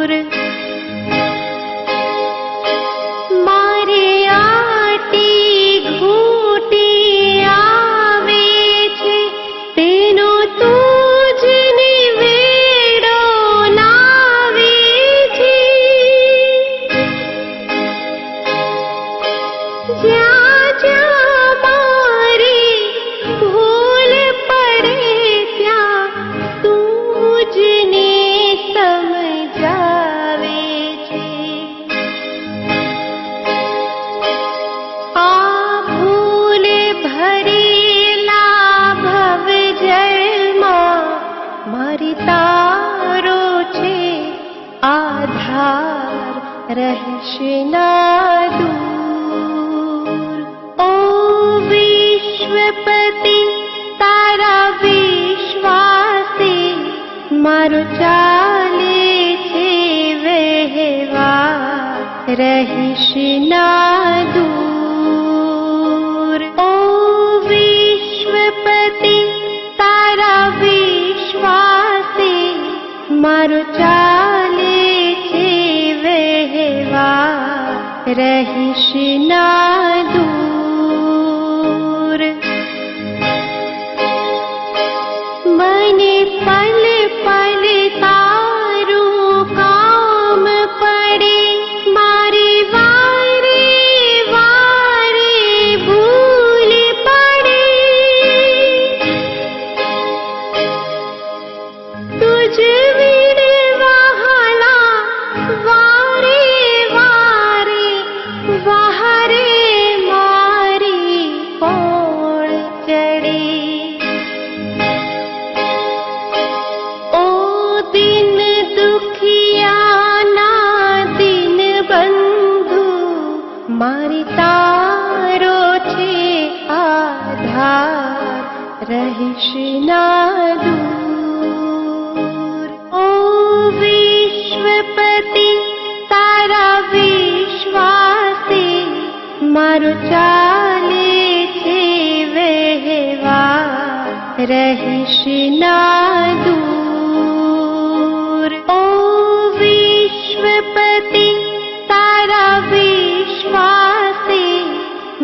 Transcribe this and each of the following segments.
वाहिशनादूर ओ विश्वपति तारा विश्वासे मरुचाले छे विश्वासि मु दूर। ओ विश्वपति तारा विश्वासे मरु चा द મારી તારો છે આધાર રહીશ ના દૂર ઓ વિશ્વપતિ તારા વિશ્વાસે મારું ચાલે છે વહેવા રહીશ ના દૂર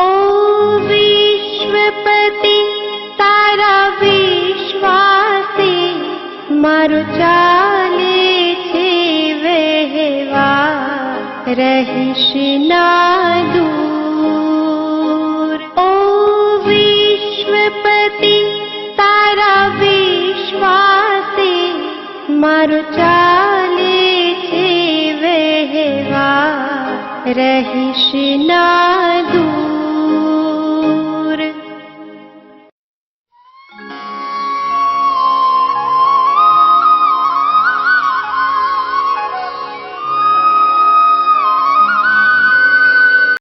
ओ विश्वपति तारा विश्वासिवा रहिशनादुर ओ विश्वपति तारा विश्वाति मरुचा છે